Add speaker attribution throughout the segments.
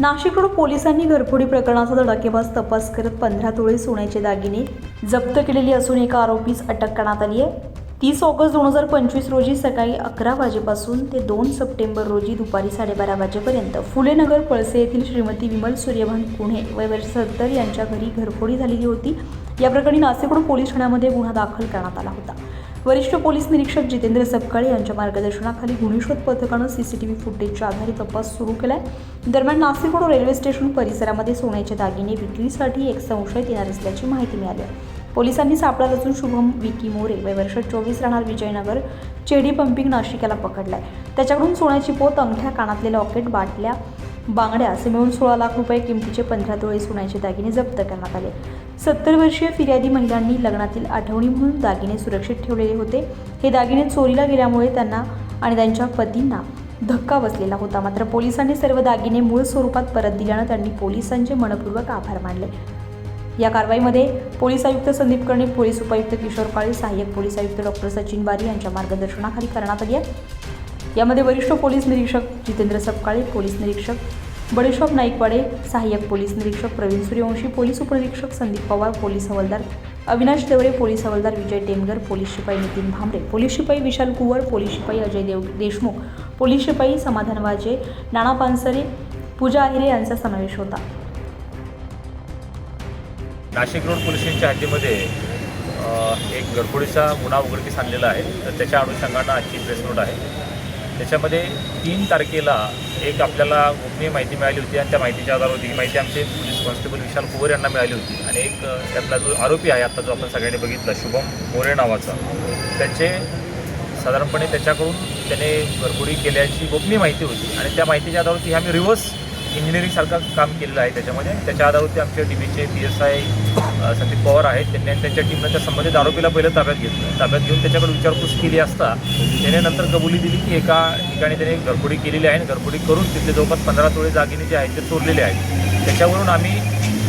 Speaker 1: Nashik road पोलिसांनी घरफोडी प्रकरणाचा धडाकेबाज तपास करत पंधरा तोळे सोन्याचे दागिने जप्त केलेली असून एका आरोपीस अटक करण्यात आली आहे. तीस ऑगस्ट दोन हजार पंचवीस रोजी सकाळी अकरा वाजेपासून ते दोन सप्टेंबर रोजी दुपारी साडेबारा वाजेपर्यंत फुलेनगर पळसे येथील श्रीमती विमल सूर्यभान कुणे वय वर्ष सत्तर यांच्या घरी घरफोडी झालेली होती. या प्रकरणी नाशिक रोड पोलीस ठाण्यामध्ये गुन्हा दाखल करण्यात आला होता. वरिष्ठ पोलीस निरीक्षक जितेंद्र सपकाळे यांच्या मार्गदर्शनाखाली गुन्हे शोध पथकानं सीसीटीव्ही फुटेजच्या आधारे तपास सुरू केलाय. दरम्यान नाशिक रोड रेल्वे स्टेशन परिसरामध्ये सोन्याचे दागिने विक्रीसाठी एक संशयित येणार असल्याची माहिती मिळाली. पोलिसांनी सापळा रचून शुभम विकी मोरे वय वर्ष चोवीस राहणार विजयनगर चेडी पंपिंग नाशिक याला पकडलाय. त्याच्याकडून सोन्याची पोत अंगठ्या कानातले लॉकेट बाटल्या बांगड्या असे मिळून सोळा लाख रुपये किमतीचे पंधरा तोळे सोन्याचे दागिने जप्त करण्यात आले. सत्तर वर्षीय फिर्यादी महिलांनी लग्नातील आठवणी म्हणून दागिने सुरक्षित ठेवलेले होते. हे दागिने चोरीला गेल्यामुळे त्यांना आणि त्यांच्या पतींना धक्का बसलेला होता. मात्र पोलिसांनी सर्व दागिने मूळ स्वरूपात परत दिल्यानं त्यांनी पोलिसांचे मनपूर्वक आभार मानले. या कारवाईमध्ये पोलीस आयुक्त संदीप कर्णे पोलीस उपायुक्त किशोर काळे सहाय्यक पोलीस आयुक्त डॉक्टर सचिन बारी यांच्या मार्गदर्शनाखाली करण्यात आली आहे. यामध्ये वरिष्ठ पोलीस निरीक्षक जितेंद्र सपकाळे पोलीस निरीक्षक बडेशॉप नाईकवाडे सहाय्यक पोलीस निरीक्षक प्रवीण सूर्यवंशी पोलीस उपनिरीक्षक संदीप पवार पोलीस हवालदार अविनाश देवरे पोलीस हवालदार विजय टेमगर पोलीस शिपाई नितीन भांबरे पोलीस शिपाई विशाल कुवर पोलीस शिपाई अजय देव देशमुख पोलीस शिपाई समाधान वाजे नाना पानसरे पूजा आहिरे यांचा समावेश होता.
Speaker 2: नाशिक रोड पोलीस स्टेशनच्या हद्दीमध्ये एक गडबडीचा गुन्हा उघडकीस आणलेला आहे. तर त्याच्या अनुषंगानं आजची प्रेस नोट आहे. त्याच्यामध्ये तीन तारखेला एक आपल्याला गोपनीय माहिती मिळाली होती आणि त्या माहितीच्या आधारावरती ही माहिती आमचे पोलीस कॉन्स्टेबल विशाल कुवर यांना मिळाली होती. आणि एक त्यातला जो आरोपी आहे आता जो आपण सगळ्यांनी बघितला शुभम मोरे नावाचा त्याचे साधारणपणे त्याच्याकडून त्याने गडबडी केल्याची गोपनीय माहिती होती. आणि त्या माहितीच्या आधारावरती आम्ही रिव्हर्स इंजिनिअरिंगसारखं काम केलेलं आहे त्याच्यामध्ये. त्याच्या आधारावरती आमच्या डी बीचे P S I Sandeep Pawar आहेत. त्यांनी त्यांच्या टीमनं त्या संबंधित आरोपीला पहिलं ताब्यात घेतलं. ताब्यात घेऊन त्याच्याकडे विचारपूस केली असता त्याने नंतर कबुली दिली की एका ठिकाणी त्याने घरफोडी केलेली आहे आणि गडबडी करून तिथले जवळपास पंधरा तोळे दागिने जे आहेत ते चोरलेले आहेत. त्याच्यावरून आम्ही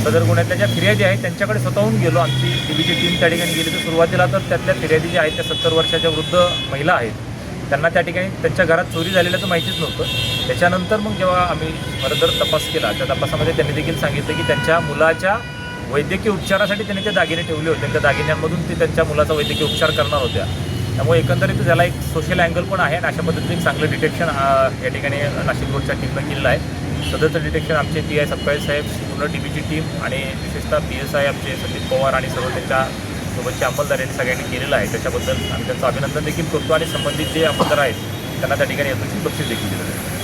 Speaker 2: सदर गुन्ह्यातल्या ज्या फिर्यादी आहेत त्यांच्याकडे स्वतःहून गेलो. आमची डी टीम त्या ठिकाणी गेली तर सुरुवातीला तर त्यातल्या फिर्यादी ज्या आहेत त्या सत्तर वर्षाच्या वृद्ध महिला आहेत. त्यांना त्या ठिकाणी त्यांच्या घरात चोरी झालेल्याचं माहितीच नव्हतं. त्याच्यानंतर मग जेव्हा आम्ही फर्दर तपास केला त्या तपासामध्ये त्यांनी देखील सांगितलं की त्यांच्या मुलाच्या वैद्यकीय उपचारासाठी त्यांनी ते दागिने ठेवले होते. त्या दागिन्यांमधून ते त्यांच्या मुलाचा वैद्यकीय उपचार करणार होत्या. त्यामुळे एकंदरीत त्याला एक सोशल अँगल पण आहे आणि अशा पद्धतीने एक चांगलं डिटेक्शन या ठिकाणी नाशिक रोडच्या टीमनं केलेलं आहे. सदरचं डिटेक्शन आमचे पी आय सपकाळे साहेब पूर्ण टी बीची टीम आणि विशेषतः पी एस आय आमचे संदीप पवार आणि सर्व त्यांच्या सोबतचे अंमलदार यांनी सगळ्यांनी केलेलं आहे. त्याच्याबद्दल आम्ही त्यांचं अभिनंदन देखील करतो आणि संबंधित जे अंमलदार आहेत त्यांना त्या ठिकाणी यातून बक्षीस देखील दिलं जाईल.